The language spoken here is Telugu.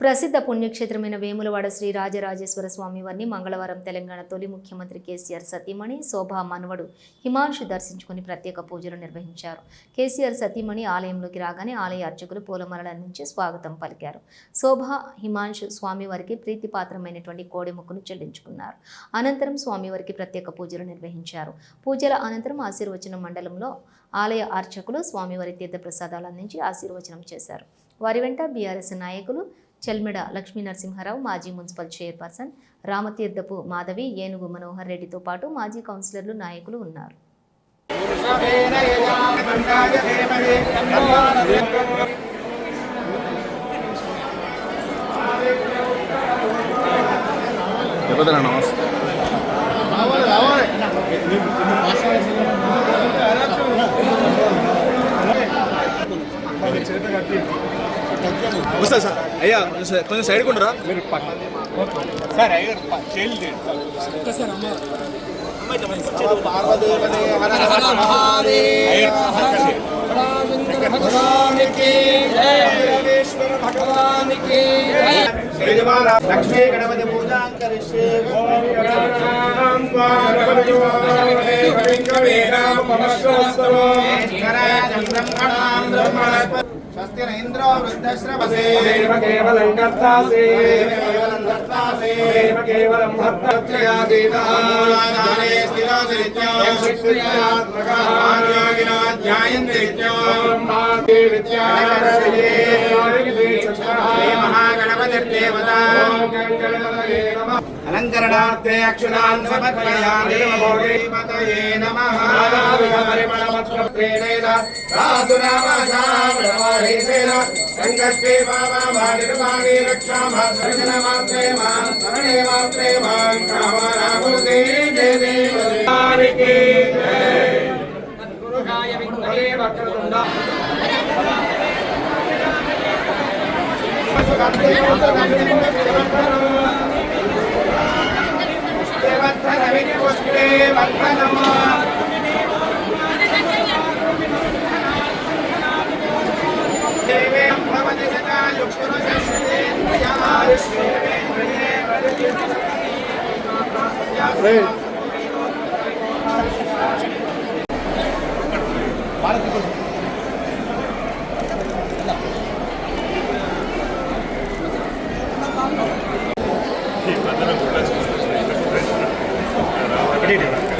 ప్రసిద్ధ పుణ్యక్షేత్రమైన వేములవాడ శ్రీ రాజరాజేశ్వర స్వామి వారిని మంగళవారం తెలంగాణ తొలి ముఖ్యమంత్రి కేసీఆర్ సతీమణి శోభా మనవడు హిమాంశు దర్శించుకుని ప్రత్యేక పూజలు నిర్వహించారు. కేసీఆర్ సతీమణి ఆలయంలోకి రాగానే ఆలయ అర్చకులు పూలమాలల నుంచి స్వాగతం పలికారు. శోభా హిమాంశు స్వామివారికి ప్రీతిపాత్రమైనటువంటి కోడిముక్కును చెల్లించుకున్నారు. అనంతరం స్వామివారికి ప్రత్యేక పూజలు నిర్వహించారు. పూజల అనంతరం ఆశీర్వచనం మండలంలో ఆలయ అర్చకులు స్వామివారి తీర్థప్రసాదాలు అందించి ఆశీర్వచనం చేశారు. వారి వెంట బీఆర్ఎస్ నాయకులు చెల్మిడ లక్ష్మీ నరసింహారావు మాజీ మున్సిపల్ చైర్పర్సన్ రామతీర్థపు మాధవి ఏనుగు మనోహర్ రెడ్డితో పాటు మాజీ కౌన్సిలర్లు నాయకులు ఉన్నారు. నమస్తే. వస్తా సార్. అయ్యా కొంచెం సై- కొంచెం సైడ్ కొండరా మీరు సార్ అయ్యారు లక్ష్మీ గణపతి పూజాం కరిష్యే స్వస్తి ఇంద్రో వృద్ధశ్రవసే కేవలం కర్తాసి కేవలం దత్తాసే కేవలం అలంకరణార్థే అక్షుణాన్ సమర్పయామి శ్రీమతయే నమః. సంకష్టే బాబాణి రక్షామ. సర్జన మాత్రే మాం. శరణే మాత్రే మాం. కామరామృతే జయ वक्रविपुष्टे वक्रनमः देवें भवति सदा युक्तरुषश्रेन्द्रियायुष्मेन्द्रिये भारत Thank you. Querido.